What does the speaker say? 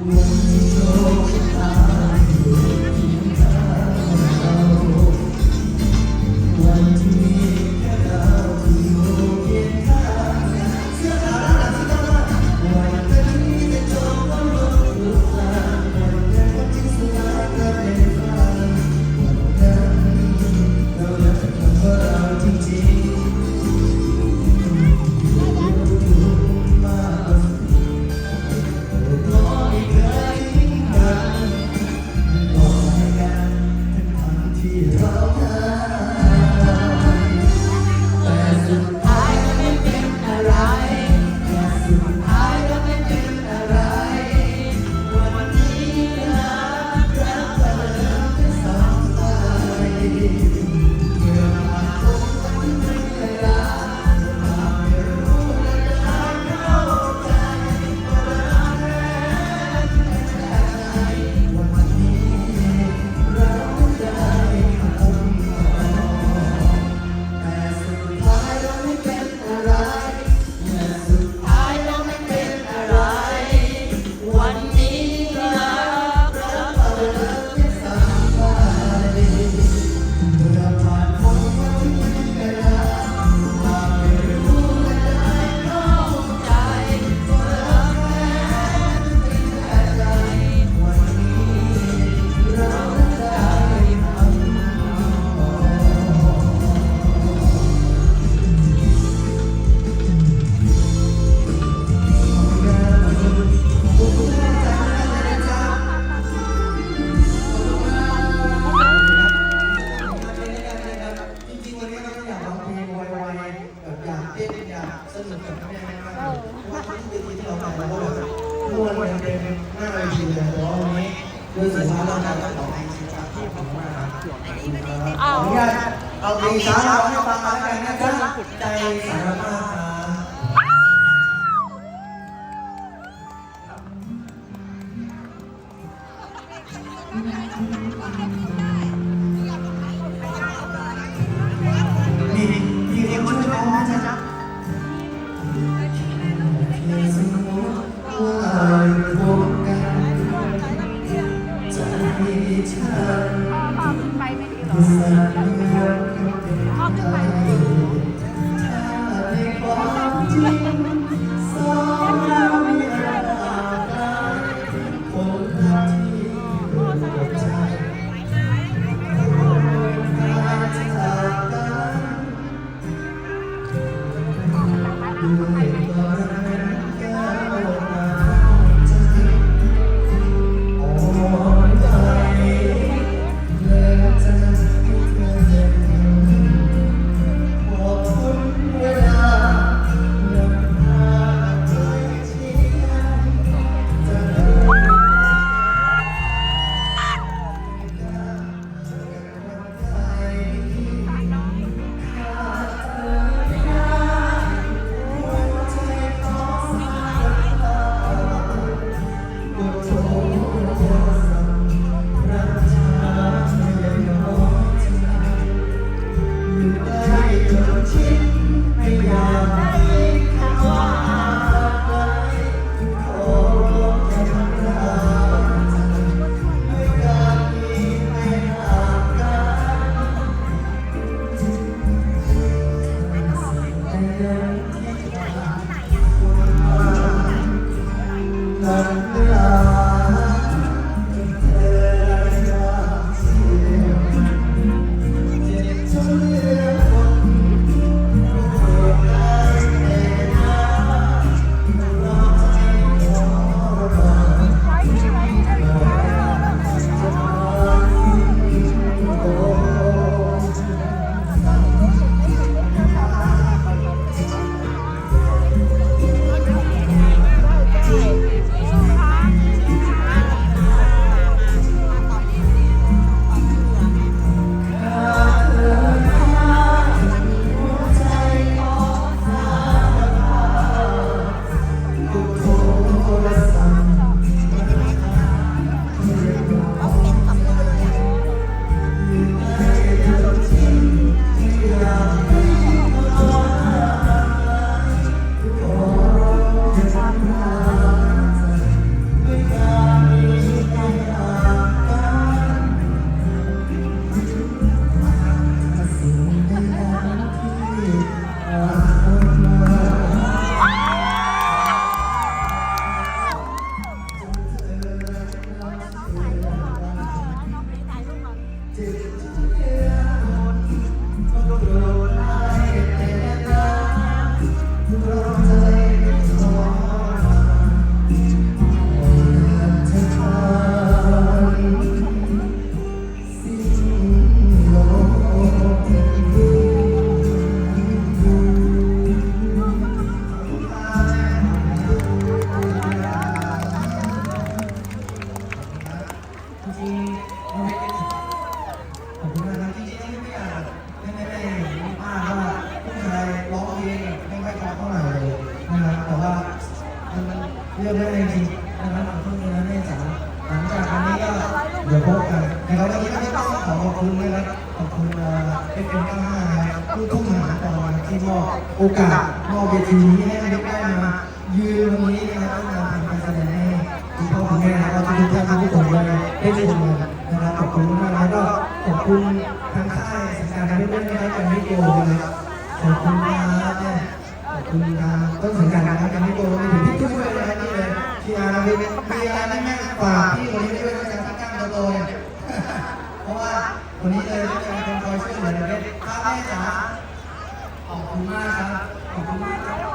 Thank. you're welcome. อ้าว เอาดีสาเอาให้ฟังมากันนะจ๊ะใจสารภาพ Dulu. ที่มอบโอกาสมอบเวทีนี้ให้เด็กได้มายืนวันนี้นะครับต้องการทำการแสดงให้คุณพ่อคุณแม่แล้วก็ทุกท่านทุกคนได้ได้ชมกันนะครับขอบคุณมากแล้วก็ขอบคุณทางค่ายสังกัดเพื่อนนะครับกันไม่โกงนะครับขอบคุณครับแม่ขอบคุณทางต้นสังกัดนะครับยังไม่โกงไม่ถึงพี่ตุ้ยด้วยนะครับนี่เลยพี่อาร์พี่พี่อาร์นี่แม่ฝากพี่คนนี้ด้วยนะครับที่กล้ามโตๆเนี่ยเพราะว่าคนนี้เลยเป็นคนคอยช่วยเหลือเด็กๆครับแม่จ๋า คุณมากครับ ขอบคุณมากครับขอบ